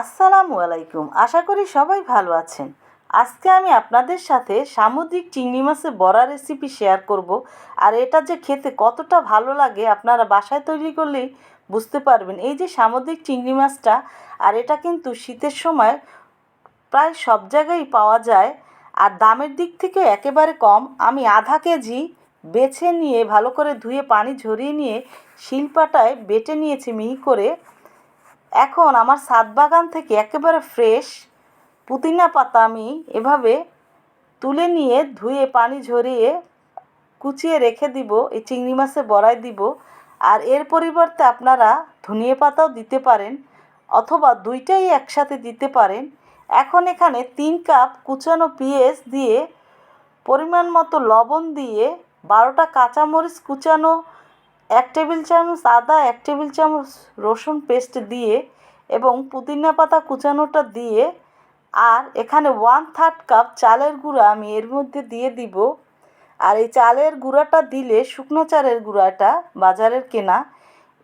আসসালামু আলাইকুম। আশা করি সবাই ভালো আছেন। আজকে আমি আপনাদের সাথে সামুদ্রিক চিংড়ি মাছের বড়া রেসিপি শেয়ার করব। আর এটা যে খেতে কতটা ভালো লাগে আপনারা বাসায় তৈরি করলেই বুঝতে পারবেন। এই যে সামুদ্রিক চিংড়ি মাছটা, আর এটা কিন্তু শীতের সময় প্রায় সব জায়গায় পাওয়া যায়। আর দামের দিক থেকে একেবারে কম। আমি আধা কেজি বেছে নিয়ে, ভালো করে ধুয়ে, পানি ঝরিয়ে নিয়ে শিলপাটায় বেটে নিয়েছি মিহি করে। এখন আমার ছাদ বাগান থেকে একেবারে ফ্রেশ পুদিনা পাতা আমি এভাবে তুলে নিয়ে ধুয়ে, পানি ঝরিয়ে কুচিয়ে রেখে দিব, এই চিংড়ি মাছে বড়াই দিব। আর এর পরিবর্তে আপনারা ধনিয়া পাতাও দিতে পারেন অথবা দুইটাই একসাথে দিতে পারেন। এখন এখানে তিন কাপ কুচানো পেঁয়াজ দিয়ে পরিমাণ মতো লবণ দিয়ে বারোটা কাঁচামরিচ কুচানো এক টেবিল চামচ আদা, এক টেবিল চামচ রসুন পেস্ট দিয়ে এবং পুদিনা পাতা কুচানোটা দিয়ে আর এখানে ওয়ান থার্ড কাপ চালের গুঁড়া আমি এর মধ্যে দিয়ে দিব। আর এই চালের গুঁড়াটা দিলে, শুকনো চালের গুঁড়াটা বাজারের কেনা,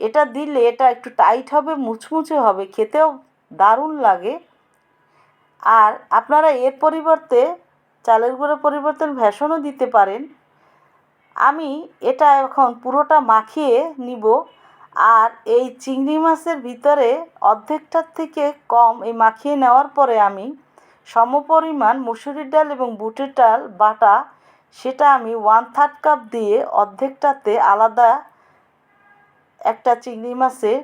এটা দিলে এটা একটু টাইট হবে, মুচমুচে হবে, খেতেও দারুণ লাগে। আর আপনারা এর পরিবর্তে, চালের গুঁড়োর পরিবর্তে ভেষনও দিতে পারেন। আমি এটা এখন পুরোটা মাখিয়ে নিব আর এই চিংড়ি মাছের ভিতরে অর্ধেকটার থেকে কম এই মাখিয়ে নেওয়ার পরে আমি সমপরিমাণ মুসুরির ডাল এবং বুটের ডাল, বাটা সেটা আমি ওয়ান থার্ড কাপ দিয়ে অর্ধেকটাতে আলাদা একটা চিংড়ি মাছের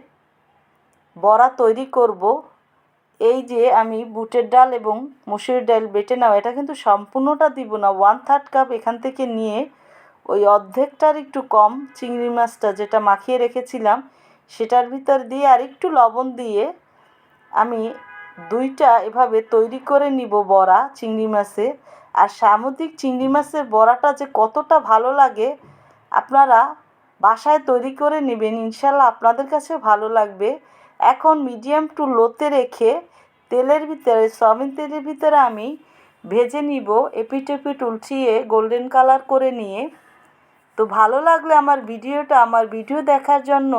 বড়া তৈরি করব। এই যে আমি বুটের ডাল এবং মুসুরির ডাল বেটে নেওয়া, এটা কিন্তু সম্পূর্ণটা দিব না। ওয়ান থার্ড কাপ এখান থেকে নিয়ে ওই অর্ধেকটার একটু কম চিংড়ি মাছটা যেটা মাখিয়ে রেখেছিলাম, সেটার ভিতর দিয়ে আর একটু লবণ দিয়ে আমি দুইটা এভাবে তৈরি করে নিব বড়া চিংড়ি মাছের আর সামুদ্রিক চিংড়ি মাছের বড়াটা যে কতটা ভালো লাগে, আপনারা বাসায় তৈরি করে নেবেন, ইনশাল্লাহ আপনাদের কাছে ভালো লাগবে। এখন মিডিয়াম টু লোতে রেখে তেলের ভিতরে, সয়াবিন তেলের ভিতরে আমি ভেজে নিব এপিট এপিট উল্টিয়ে গোল্ডেন কালার করে নিয়ে। তো ভালো লাগলে আমার ভিডিওটা, আমার ভিডিও দেখার জন্য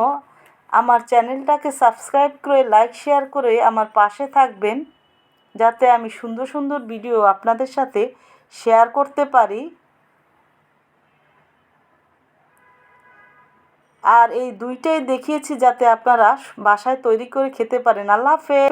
আমার চ্যানেলটাকে সাবস্ক্রাইব করে, লাইক, শেয়ার করে আমার পাশে থাকবেন, যাতে আমি সুন্দর সুন্দর ভিডিও আপনাদের সাথে শেয়ার করতে পারি। আর এই দুইটাই দেখিয়েছি যাতে আপনারা বাসায় তৈরি করে খেতে পারেন। আল্লাহ হাফেজ।